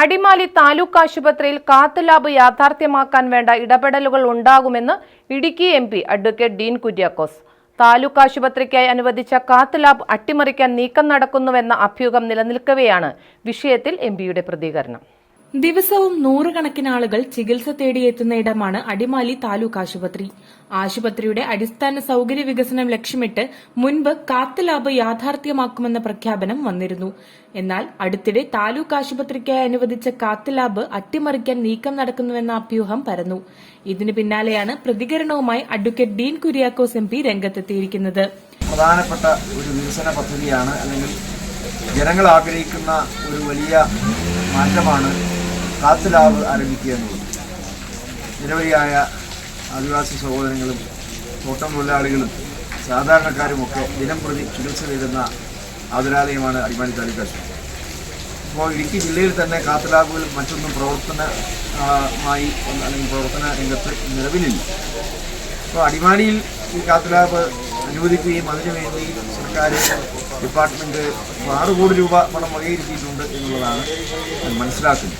അടിമാലി താലൂക്ക് ആശുപത്രിയിൽ cath lab യാഥാർത്ഥ്യമാക്കാൻ വേണ്ട ഇടപെടലുകൾ ഉണ്ടാകുമെന്ന് Idukki M P advocate Dean Kuriakose. Taluk ആശുപത്രിക്കായി അനുവദിച്ച കാത്ത് ലാബ് അട്ടിമറിക്കാൻ നീക്കം നടക്കുന്നുവെന്ന അഭ്യൂഹം നിലനിൽക്കവെയാണ് വിഷയത്തിൽ എം പിയുടെ പ്രതികരണം. ദിവസവും നൂറുകണക്കിന് ആളുകൾ ചികിത്സ തേടിയെത്തുന്ന ഇടമാണ് അടിമാലി താലൂക്ക് ആശുപത്രി. ആശുപത്രിയുടെ അടിസ്ഥാന സൌകര്യ വികസനം ലക്ഷ്യമിട്ട് മുൻപ് കാത്ത് ലാബ് യാഥാർത്ഥ്യമാക്കുമെന്ന പ്രഖ്യാപനം വന്നിരുന്നു. എന്നാൽ അടുത്തിടെ താലൂക്ക് ആശുപത്രിക്കായി അനുവദിച്ച കാത്ത് ലാബ് അട്ടിമറിക്കാൻ നീക്കം നടക്കുന്നുവെന്ന അഭ്യൂഹം പരന്നു. ഇതിന് പിന്നാലെയാണ് പ്രതികരണവുമായി advocate Dean Kuriakose M P രംഗത്തെത്തിയിരിക്കുന്നത്. പ്രധാനപ്പെട്ട ഒരു വികസന പദ്ധതിയാണ് അല്ലെങ്കിൽ ജനങ്ങൾ ആഗ്രഹിക്കുന്ന ഒരു വലിയ മാറ്റമാണ് കാത്ത് ലാബ് ആരംഭിക്കുക എന്നുള്ളത് നിരവധിയായ ആദിവാസി സഹോദരങ്ങളും തോട്ടം തൊഴിലാളികളും സാധാരണക്കാരുമൊക്കെ ദിനം പ്രതി ചികിത്സ തേടുന്ന ആതുരാലയമാണ് അടിമാലി താലൂക്ക് ആശുപത്രി. ഇപ്പോൾ ഇടുക്കി ജില്ലയിൽ തന്നെ കാത്തലാബുകൾ മറ്റൊന്നും പ്രവർത്തനമായി അല്ലെങ്കിൽ പ്രവർത്തന രംഗത്ത് നിലവിലില്ല. അപ്പോൾ അടിമാലിയിൽ ഈ കാത്തലാബ് അനുവദിക്കുകയും അതിനുവേണ്ടി സർക്കാർ ഡിപ്പാർട്ട്മെന്റ് ആറ് കോടി രൂപ പണം വകയിരുത്തിയിട്ടുണ്ട് എന്നുള്ളതാണ് മനസ്സിലാക്കുന്നത്.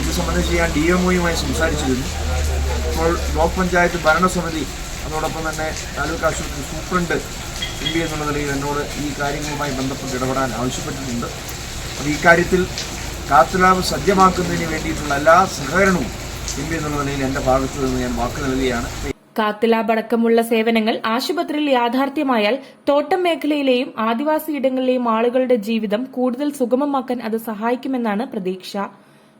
ഇത് സംബന്ധിച്ച് ഞാൻ ഡി എം ഒയുമായി സംസാരിച്ചിരുന്നു. ഇപ്പോൾ ബ്ലോക്ക് പഞ്ചായത്ത് ഭരണസമിതി അതോടൊപ്പം തന്നെ താലൂക്ക് ആശുപത്രി സൂപ്രണ്ട് എം പി എന്നുള്ള നിലയിൽ എന്നോട് ഈ കാര്യങ്ങളുമായി ബന്ധപ്പെട്ട് ഇടപെടാൻ ആവശ്യപ്പെട്ടിട്ടുണ്ട്. അപ്പോൾ ഈ കാര്യത്തിൽ കാത്ത് ലാബ് സജ്ജമാക്കുന്നതിന് വേണ്ടിയിട്ടുള്ള എല്ലാ സഹകരണവും എം പി എന്നുള്ള നിലയിൽ എന്റെ ഭാഗത്തു നിന്ന് ഞാൻ വാക്ക് നൽകുകയാണ്. കാത്തലാബ് അടക്കമുള്ള സേവനങ്ങൾ ആശുപത്രിയിൽ യാഥാർത്ഥ്യമായാൽ തോട്ടം മേഖലയിലെയും ആദിവാസി ഇടങ്ങളിലെയും ആളുകളുടെ ജീവിതം കൂടുതൽ സുഗമമാക്കാൻ അത് സഹായിക്കുമെന്നാണ് പ്രതീക്ഷ.